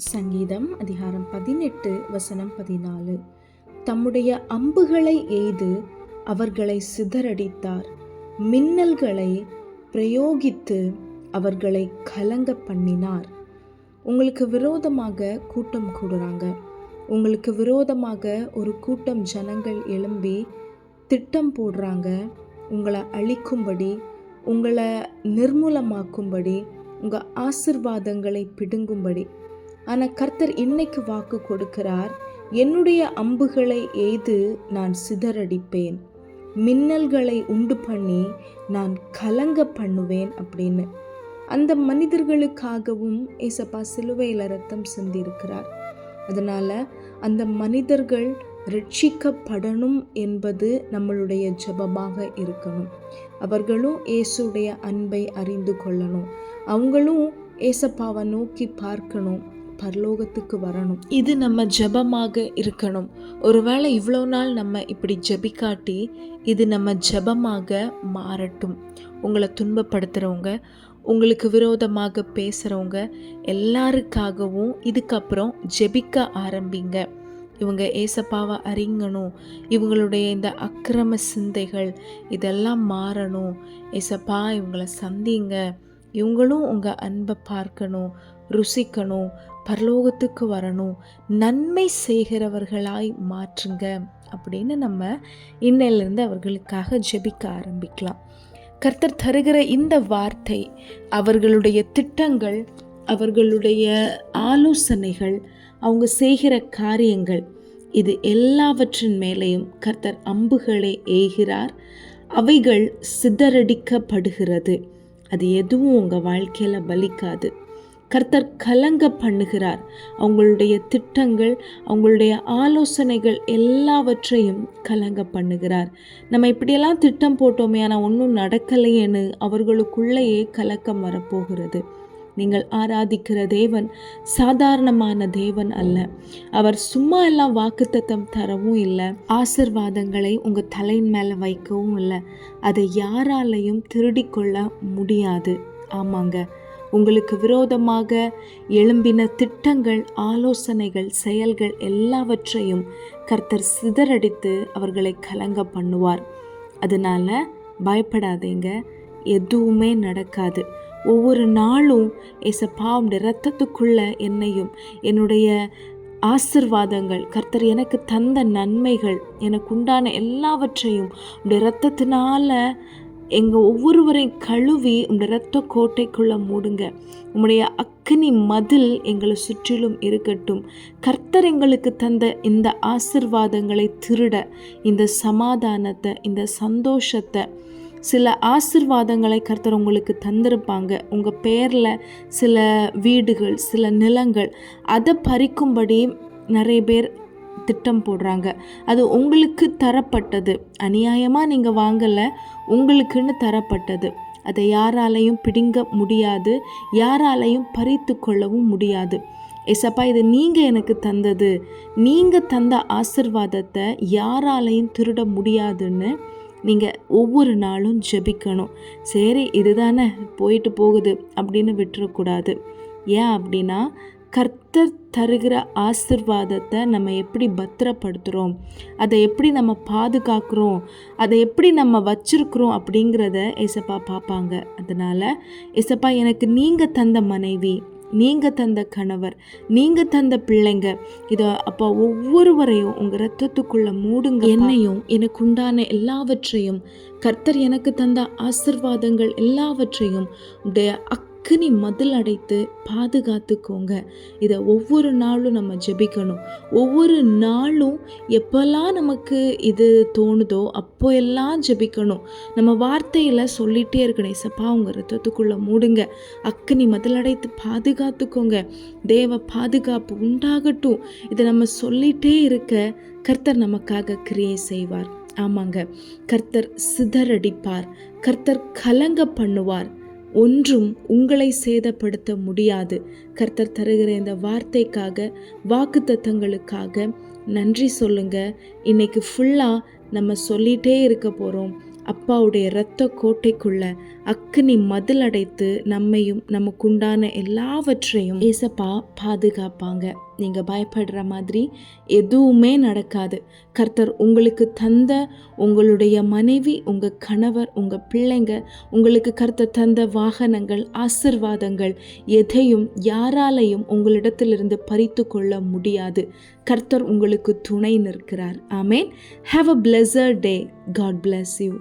சங்கீதம் அதிகாரம் பதினெட்டு வசனம் பதினாலு. தம்முடைய அம்புகளை எய்து அவர்களை சிதறடித்தார். மின்னல்களை பிரயோகித்து அவர்களை கலங்க பண்ணினார். உங்களுக்கு விரோதமாக கூட்டம் கூடுறாங்க. உங்களுக்கு விரோதமாக ஒரு கூட்டம் ஜனங்கள் எழும்பி திட்டம் போடுறாங்க. உங்களை அழிக்கும்படி உங்களை நிர்மூலமாக்கும்படி உங்கள் ஆசிர்வாதங்களை பிடுங்கும்படி. ஆனால் கர்த்தர் இன்னைக்கு வாக்கு கொடுக்கிறார். என்னுடைய அம்புகளை எய்து நான் சிதறடிப்பேன். மின்னல்களை உண்டு பண்ணி நான் கலங்க பண்ணுவேன் அப்படின்னு. அந்த மனிதர்களுக்காகவும் ஏசப்பா சிலுவையில் ரத்தம் சிந்தியிருக்கிறார் அதனால் அந்த மனிதர்கள் ரட்சிக்கப்படணும் என்பது நம்மளுடைய ஜபமாக இருக்கணும். அவர்களும் இயேசுடைய அன்பை அறிந்து கொள்ளணும். அவங்களும் ஏசப்பாவை நோக்கி பார்க்கணும். பரலோகத்துக்கு வரணும். இது நம்ம ஜபமாக இருக்கணும். ஒருவேளை இவ்வளோ நாள் நம்ம இப்படி ஜபிக்காட்டி இது நம்ம ஜபமாக மாறட்டும். உங்களை துன்பப்படுத்துகிறவங்க உங்களுக்கு விரோதமாக பேசுகிறவங்க எல்லாருக்காகவும் இதுக்கப்புறம் ஜெபிக்க ஆரம்பிங்க. இவங்க ஏசப்பாவை அறிங்கணும் இவங்களுடைய இந்த அக்கிரம சிந்தைகள் இதெல்லாம் மாறணும். ஏசப்பா இவங்களை சந்திங்க. இவங்களும் உங்கள் அன்பை பார்க்கணும் ருசிக்கணும். பரலோகத்துக்கு வரணும். நன்மை செய்கிறவர்களாய் மாற்றுங்க. அப்படின்னு நம்ம இன்னையிலேருந்து அவர்களுக்காக ஜெபிக்க ஆரம்பிக்கலாம். கர்த்தர் தருகிற இந்த வார்த்தை அவர்களுடைய திட்டங்கள் அவர்களுடைய ஆலோசனைகள் அவங்க செய்கிற காரியங்கள் இது எல்லாவற்றின் மேலேயும் கர்த்தர் அம்புகளை ஏகிறார் அவைகள் சிதறடிக்கப்படுகிறது. அது எதுவும் உங்கள் வாழ்க்கையில் பலிக்காது. கர்த்தர் கலங்க பண்ணுகிறார். அவங்களுடைய திட்டங்கள் அவங்களுடைய ஆலோசனைகள் எல்லாவற்றையும் கலங்க பண்ணுகிறார். நம்ம இப்படியெல்லாம் திட்டம் போட்டோமே ஆனால் ஒன்றும் நடக்கலையேன்னு அவர்களுக்குள்ளேயே கலக்கம் வரப்போகிறது. நீங்கள் ஆராதிக்கிற தேவன் சாதாரணமான தேவன் அல்ல. அவர் சும்மா எல்லாம் வாக்குத்தத்தம் தரவும் இல்லை. ஆசிர்வாதங்களை உங்கள் தலையின் மேலே வைக்கவும் இல்லை. அதை யாராலையும் திருடிக்கொள்ள முடியாது. ஆமாங்க. உங்களுக்கு விரோதமாக எழும்பின திட்டங்கள் ஆலோசனைகள் செயல்கள் எல்லாவற்றையும் கர்த்தர் சிதறடித்து அவர்களை கலங்க பண்ணுவார். அதனால் பயப்படாதீங்க. எதுவுமே நடக்காது. ஒவ்வொரு நாளும் ஏசப்பாவுடைய ரத்தத்துக்குள்ள என்னையும் என்னுடைய ஆசிர்வாதங்கள் கர்த்தர் எனக்கு தந்த நன்மைகள் எனக்கு உண்டான எல்லாவற்றையும் உடைய ரத்தத்தினால எங்கள் ஒவ்வொருவரையும் கழுவி உங்களுடைய ரத்த கோட்டைக்குள்ளே மூடுங்க. உங்களுடைய அக்னி மதில் எங்களை சுற்றிலும் இருக்கட்டும். கர்த்தர் எங்களுக்கு தந்த இந்த ஆசிர்வாதங்களை திருட இந்த சமாதானத்தை இந்த சந்தோஷத்தை சில ஆசிர்வாதங்களை கர்த்தர் உங்களுக்கு தந்திருப்பாங்க. உங்கள் பேரில் சில வீடுகள் சில நிலங்கள் அதை பறிக்கும்படி நிறைய பேர் திட்டம் போடுறாங்க. அது உங்களுக்கு தரப்பட்டது. அநியாயமாக நீங்கள் வாங்கலை உங்களுக்குன்னு தரப்பட்டது. அதை யாராலையும் பிடுங்க முடியாது யாராலையும் பறித்து கொள்ளவும் முடியாது. எசப்பா இது நீங்கள் எனக்கு தந்தது. நீங்கள் தந்த ஆசிர்வாதத்தை யாராலையும் திருட முடியாதுன்னு நீங்கள் ஒவ்வொரு நாளும் ஜெபிக்கணும். சரி இதுதானே போயிட்டு போகுது அப்படின்னு விட்டுறக்கூடாது. ஏன் அப்படின்னா கர்த்தர் தருகிற ஆசிர்வாதத்தை நம்ம எப்படி பத்திரப்படுத்துகிறோம் அதை எப்படி நம்ம பாதுகாக்கிறோம்? அதை எப்படி நம்ம வச்சிருக்கிறோம் அப்படிங்கிறத ஏசப்பா பார்ப்பாங்க. அதனால் ஏசப்பா எனக்கு நீங்கள் தந்த மனைவி நீங்கள் தந்த கணவர் நீங்கள் தந்த பிள்ளைங்க இதை அப்போ ஒவ்வொருவரையும் உங்கள் ரத்தத்துக்குள்ளே மூடுங்க என்னையும் எனக்கு உண்டான எல்லாவற்றையும் கர்த்தர் எனக்கு தந்த ஆசிர்வாதங்கள் எல்லாவற்றையும் உடைய அக் அக்கினி மதில் அடைத்து பாதுகாத்துக்கோங்க. இதை ஒவ்வொரு நாளும் நம்ம ஜெபிக்கணும். ஒவ்வொரு நாளும் எப்போல்லாம் நமக்கு இது தோணுதோ அப்போ எல்லாம் ஜெபிக்கணும். நம்ம வார்த்தையில் சொல்லிகிட்டே இருக்கணும் இசப்பா உங்கள் ரத்தத்துக்குள்ளே மூடுங்க. அக்கினி மதில் அடைத்து பாதுகாத்துக்கோங்க. தேவ பாதுகாப்பு உண்டாகட்டும். இதை நம்ம சொல்லிகிட்டே இருக்க கர்த்தர் நமக்காக கிரியை செய்வார். ஆமாங்க. கர்த்தர் சிதறடிப்பார். கர்த்தர் கலங்க பண்ணுவார். ஒன்றும் உங்களை சேதப்படுத்த முடியாது. கர்த்தர் தருகிற இந்த வார்த்தைக்காக வாக்கு தத்தங்களுக்காக நன்றி சொல்லுங்க. இன்னைக்கு ஃபுல்லாக நம்ம சொல்லிகிட்டே இருக்க போகிறோம் அப்பாவுடைய இரத்த கோட்டைக்குள்ள அக்கினி மதில் அடைத்து நம்மையும் நமக்குண்டான எல்லாவற்றையும் ஏசப்பா பாதுகாப்பாங்க. நீங்கள் பயப்படுற மாதிரி எதுவுமே நடக்காது. கர்த்தர் உங்களுக்கு தந்த உங்களுடைய மனைவி உங்கள் கணவர் உங்கள் பிள்ளைங்க உங்களுக்கு கர்த்தர் தந்த வாகனங்கள் ஆசிர்வாதங்கள் எதையும் யாராலையும் உங்களிடத்திலிருந்து பறித்து கொள்ள முடியாது. கர்த்தர் உங்களுக்கு துணை நிற்கிறார். ஆமேன். Have a pleasure day God bless you